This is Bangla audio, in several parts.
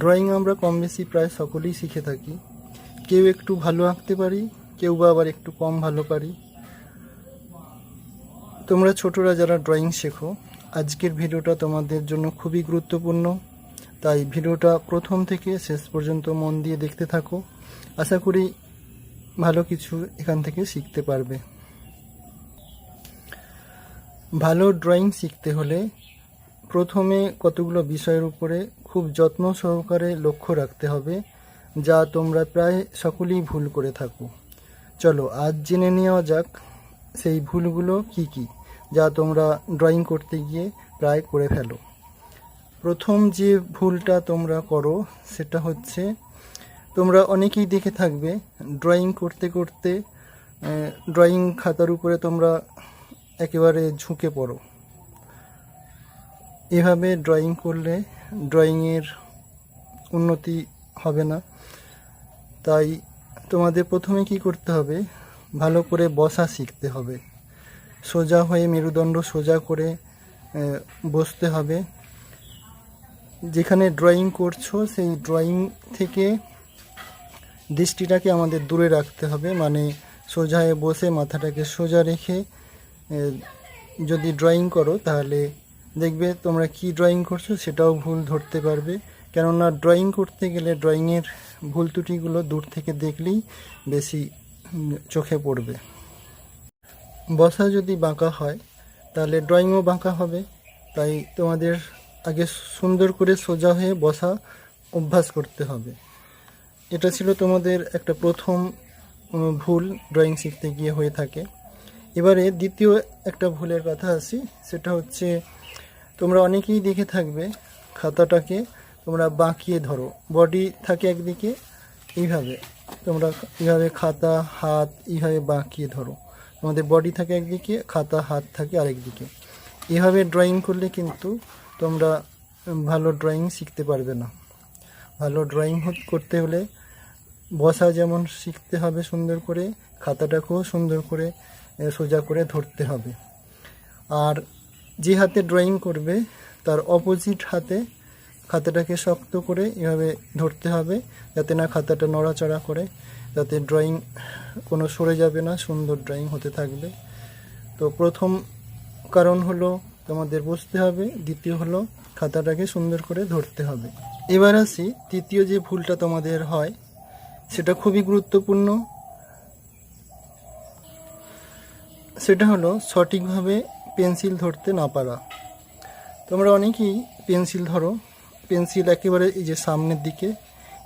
ড্রয়িং আমরা কম বেশি প্রায় সকলেই শিখে থাকি। কেউ একটু ভালো আঁকতে পারি, কেউ বা আবার একটু কম ভালো পারি। তোমরা ছোটরা যারা ড্রয়িং শেখো, আজকের ভিডিওটা তোমাদের জন্য খুবই গুরুত্বপূর্ণ। তাই ভিডিওটা প্রথম থেকে শেষ পর্যন্ত মন দিয়ে দেখতে থাকো। আশা করি ভালো কিছু এখান থেকে শিখতে পারবে। ভালো ড্রয়িং শিখতে হলে প্রথমে কতগুলো বিষয়ের উপরে খুব যত্ন সহকারে লক্ষ্য রাখতে হবে, যা তোমরা প্রায় সকলেই ভুল করে থাকো। চলো, আজ জেনে নেওয়া যাক সেই ভুলগুলো কি কি, যা তোমরা ড্রয়িং করতে গিয়ে প্রায় করে ফেলো। প্রথম যে ভুলটা তোমরা করো, সেটা হচ্ছে, তোমরা অনেকেই দেখে থাকবে, ড্রয়িং করতে করতে ড্রয়িং খাতার উপরে তোমরা একেবারে ঝুঁকে পড়ো। এভাবে ড্রয়িং করলে ড্রয়িংয়ের উন্নতি হবে না। তাই তোমাদের প্রথমে কি করতে হবে? ভালো করে বসা শিখতে হবে। সোজা হয়ে মেরুদণ্ড সোজা করে বসতে হবে। যেখানে ড্রয়িং করছ, সেই ড্রয়িং থেকে দৃষ্টিটাকে আমাদের দূরে রাখতে হবে। মানে সোজা হয়ে বসে মাথাটাকে সোজা রেখে যদি ড্রয়িং করো, তাহলে দেখবে তোমরা কি ড্রয়িং করছ সেটাও ভুল ধরতে পারবে। কেননা ড্রয়িং করতে গেলে ড্রয়িংয়ের ভুল ত্রুটিগুলো দূর থেকে দেখলেই বেশি চোখে পড়বে। বসা যদি বাঁকা হয়, তাহলে ড্রয়িংও বাঁকা হবে। তাই তোমাদের আগে সুন্দর করে সোজা হয়ে বসা অভ্যাস করতে হবে। এটা ছিল তোমাদের একটা প্রথম ভুল ড্রয়িং শিখতে গিয়ে হয়ে থাকে। এবারে দ্বিতীয় একটা ভুলের কথা আসি, সেটা হচ্ছে তোমরা অনেকেই দেখে থাকবে খাতাটাকে তোমরা বাঁকিয়ে ধরো। বডি থাকে একদিকে, এইভাবে তোমরা এইভাবে খাতা, হাত এইভাবে বাঁকিয়ে ধরো। তোমাদের বডি থাকে একদিকে, খাতা, হাত থাকে আরেকদিকে এভাবে ড্রয়িং করলে কিন্তু তোমরা ভালো ড্রয়িং শিখতে পারবে না। ভালো ড্রয়িং করতে হলে বসা যেমন শিখতে হবে সুন্দর করে, খাতাটাকেও সুন্দর করে সোজা করে ধরতে হবে। আর যে হাতে ড্রয়িং করবে, তার অপোজিট হাতে খাতাটাকে শক্ত করে এভাবে ধরতে হবে, যাতে না খাতাটা নড়াচড়া করে, যাতে ড্রয়িং কোনো সরে যাবে না, সুন্দর ড্রয়িং হতে থাকবে। তো প্রথম কারণ হলো তোমাদের বসতে হবে, দ্বিতীয় হলো খাতাটাকে সুন্দর করে ধরতে হবে। এবার আসি তৃতীয় যে ভুলটা তোমাদের হয়, সেটা খুবই গুরুত্বপূর্ণ। সেটা হলো সঠিকভাবে পেন্সিল ধরতে না পারা। তোমরা অনেকেই পেন্সিল ধরো। পেন্সিল একেবারে এই যে সামনের দিকে,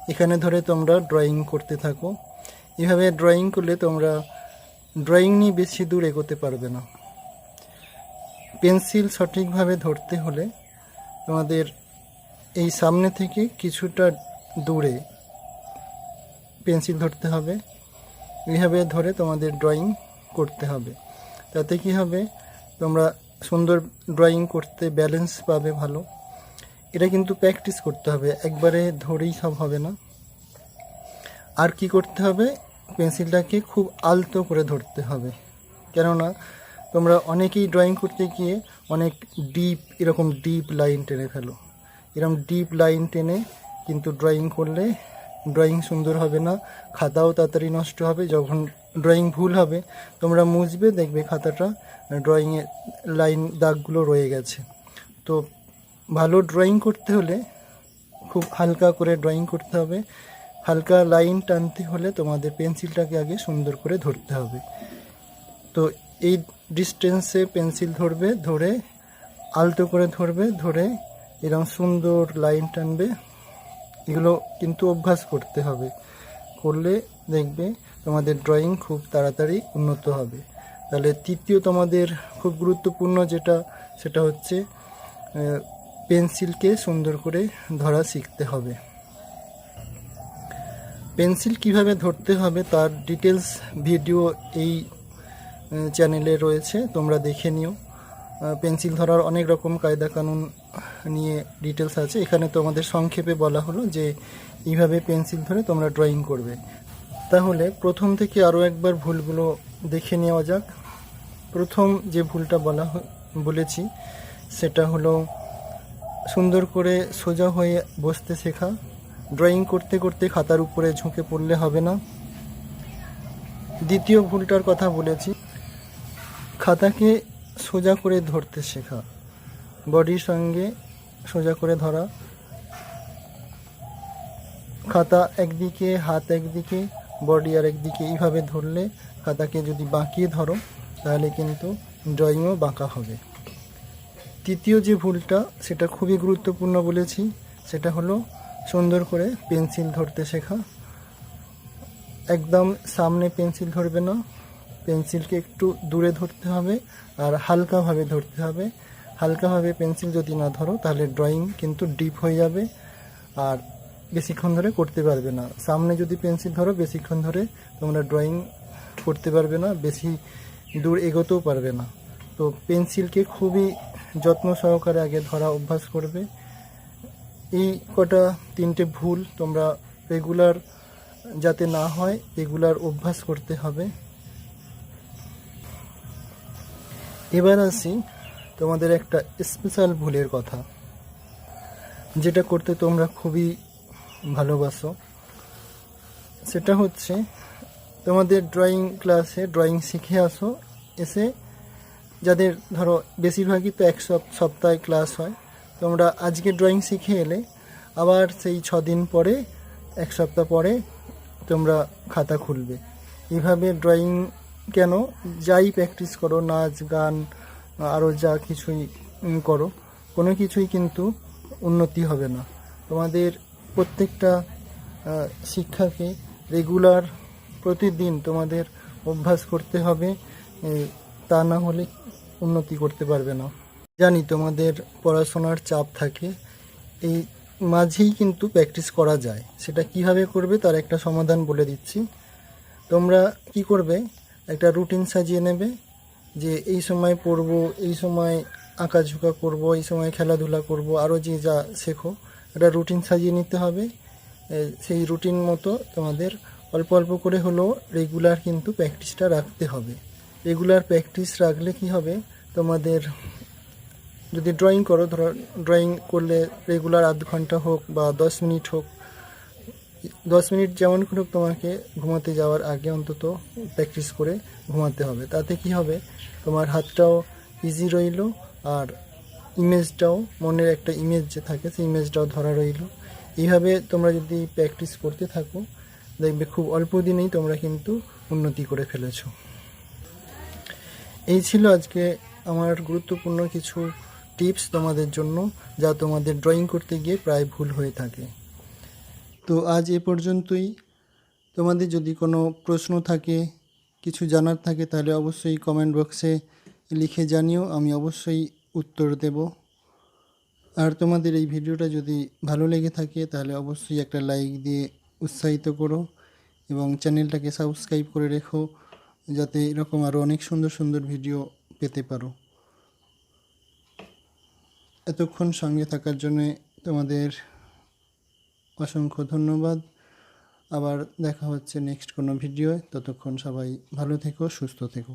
এখানে ধরে তোমরা ড্রয়িং করতে থাকো। এভাবে ড্রয়িং করলে তোমরা ড্রয়িং নিয়ে বেশি দূর এগোতে পারবে না। পেন্সিল সঠিকভাবে ধরতে হলে তোমাদের এই সামনে থেকে কিছুটা দূরে পেন্সিল ধরতে হবে। এইভাবে ধরে তোমাদের ড্রয়িং করতে হবে। তাতে কি হবে? তোমরা সুন্দর ড্রয়িং করতে ব্যালেন্স পাবে ভালো। এটা কিন্তু প্র্যাকটিস করতে হবে, একবারে ধরেই সব হবে না। আর কি করতে হবে? পেন্সিলটাকে খুব আলতো করে ধরতে হবে। কেননা তোমরা অনেকেই ড্রয়িং করতে গিয়ে অনেক ডিপ এরকম ডিপ লাইন টেনে ফেলো। এরকম ডিপ লাইন টেনে কিন্তু ড্রয়িং করলে ড্রয়িং সুন্দর হবে না, খাতাও তাড়াতাড়ি নষ্ট হবে, যখন ড্রয়িং ভুল হবে, তোমরা মুছবে, দেখবে খাতাটা ড্রয়িংয়ে লাইন দাগগুলো রয়ে গেছে। তো ভালো ড্রয়িং করতে হলে খুব হালকা করে ড্রয়িং করতে হবে। হালকা লাইন টানতে হলে তোমাদের পেন্সিলটাকে আগে সুন্দর করে ধরতে হবে। তো এই ডিস্টেন্সে পেন্সিল ধরবে, ধরে আলতো করে ধরবে, ধরে এরকম সুন্দর লাইন টানবে। এগুলো কিন্তু অভ্যাস করতে হবে। করলে দেখবে, তোমাদের ড্রয়িং খুব তাড়াতাড়ি উন্নত হবে। তাহলে তৃতীয় তোমাদের খুব গুরুত্বপূর্ণ যেটা, সেটা হচ্ছে পেন্সিলকে সুন্দর করে ধরা শিখতে হবে। পেন্সিল কীভাবে ধরতে হবে তার ডিটেলস ভিডিও এই চ্যানেলে রয়েছে, তোমরা দেখে নিও। পেন্সিল ধরার অনেক রকম কায়দা কানুন নিয়ে ডিটেলস আছে। এখানে তোমাদের সংক্ষেপে বলা হলো যে, এইভাবে পেন্সিল ধরে তোমরা ড্রয়িং করবে। তাহলে প্রথম থেকে আরও একবার ভুলগুলো দেখে নেওয়া যাক। প্রথম যে ভুলটা বলা বলেছি, সেটা হলো সুন্দর করে সোজা হয়ে বসতে শেখা। ড্রয়িং করতে করতে খাতার উপরে ঝুঁকে পড়লে হবে না। দ্বিতীয় ভুলটার কথা বলেছি, খাতাকে সোজা করে ধরতে শেখা। বডির সঙ্গে সোজা করে ধরা। খাতা একদিকে, হাত একদিকে বডি আর একদিকে এইভাবে ধরলে খাতাকে যদি বাঁকিয়ে ধরো, তাহলে কিন্তু ড্রয়িংও বাঁকা হবে। তৃতীয় যে ভুলটা, সেটা খুবই গুরুত্বপূর্ণ বলেছি, সেটা হলো সুন্দর করে পেন্সিল ধরতে শেখা। একদম সামনে পেন্সিল ধরবে না, পেন্সিলকে একটু দূরে ধরতে হবে আর হালকাভাবে ধরতে হবে। হালকাভাবে পেন্সিল যদি না ধরো, তাহলে ড্রয়িং কিন্তু ডিপ হয়ে যাবে। আর বেশিক্ষণ ধরে করতে পারবে না। সামনে যদি পেন্সিল ধরো, বেশিক্ষণ ধরে তোমরা ড্রয়িং করতে পারবে না, বেশি দূর এগোতেও পারবে না। তো পেন্সিলকে খুবই যত্ন সহকারে আগে ধরা অভ্যাস করবে। এই কটা তিনটে ভুল তোমরা রেগুলার যাতে না হয় রেগুলার অভ্যাস করতে হবে। এবার আসি তোমাদের একটা স্পেশাল ভুলের কথা, যেটা করতে তোমরা খুবই ভালোবাসো। সেটা হচ্ছে, তোমাদের ড্রয়িং ক্লাসে ড্রয়িং শিখে আসো, এসে যাদের ধরো বেশিরভাগই তো এক সপ্তাহে ক্লাস হয়, তোমরা আজকে ড্রয়িং শিখে এলে আবার সেই ছ দিন পরে, এক সপ্তাহ পরে তোমরা খাতা খুলবে। এইভাবে ড্রয়িং কেন? যাই প্র্যাকটিস করো, নাচ, গান আরও যা কিছুই করো, কোনো কিছুই কিন্তু উন্নতি হবে না। তোমাদের প্রত্যেকটা শিক্ষাকে রেগুলার প্রতিদিন তোমাদের অভ্যাস করতে হবে তা না হলে উন্নতি করতে পারবে না। জানি তোমাদের পড়াশোনার চাপ থাকে, এই মাঝেই কিন্তু প্র্যাকটিস করা যায়। সেটা কীভাবে করবে তার একটা সমাধান বলে দিচ্ছি। তোমরা কি করবে? একটা রুটিন সাজিয়ে নেবে যে এই সময় পড়ব, এই সময় আঁকাঝুঁকা করব, এই সময় খেলাধুলা করব আরও যে যা শেখো একটা রুটিন সাজিয়ে নিতে হবে। সেই রুটিন মতো তোমাদের অল্প অল্প করে হলেও রেগুলার কিন্তু প্র্যাকটিসটা রাখতে হবে। রেগুলার প্র্যাকটিস রাখলে কি হবে? তোমাদের যদি ড্রয়িং করো, ধরো ড্রয়িং করলে রেগুলার আধ ঘণ্টা হোক বা দশ মিনিট হোক, দশ মিনিট যেমন করে হোক তোমাকে ঘুমাতে যাওয়ার আগে অন্তত প্র্যাকটিস করে ঘুমাতে হবে। তাতে কি হবে? তোমার হাতটাও ইজি রইল আর ইমেজটাও মনের একটা ইমেজ যে থাকে, সেই ইমেজটাও ধরা রইল। এইভাবে তোমরা যদি প্র্যাকটিস করতে থাকো, দেখবে খুব অল্প দিনেই তোমরা কিন্তু উন্নতি করে ফেলেছ। এই ছিল আজকে আমার গুরুত্বপূর্ণ কিছু টিপস তোমাদের জন্য, যা তোমাদের ড্রয়িং করতে গিয়ে প্রায় ভুল হয়ে থাকে। তো আজ এ পর্যন্তই। তোমাদের যদি কোনো প্রশ্ন থাকে, কিছু জানার থাকে, তাহলে অবশ্যই কমেন্ট বক্সে লিখে জানিও। আমি অবশ্যই উত্তর দেব। আর তোমাদের এই ভিডিওটা যদি ভালো লেগে থাকে, তাহলে অবশ্যই একটা লাইক দিয়ে উৎসাহিত করো এবং চ্যানেলটাকে সাবস্ক্রাইব করে রেখো, যাতে এরকম আরও অনেক সুন্দর সুন্দর ভিডিও পেতে পারো। এতক্ষণ সঙ্গে থাকার জন্য তোমাদের অসংখ্য ধন্যবাদ। আবার দেখা হচ্ছে নেক্সট কোনো ভিডিও ততক্ষণ সবাই ভালো থেকো, সুস্থ থেকো।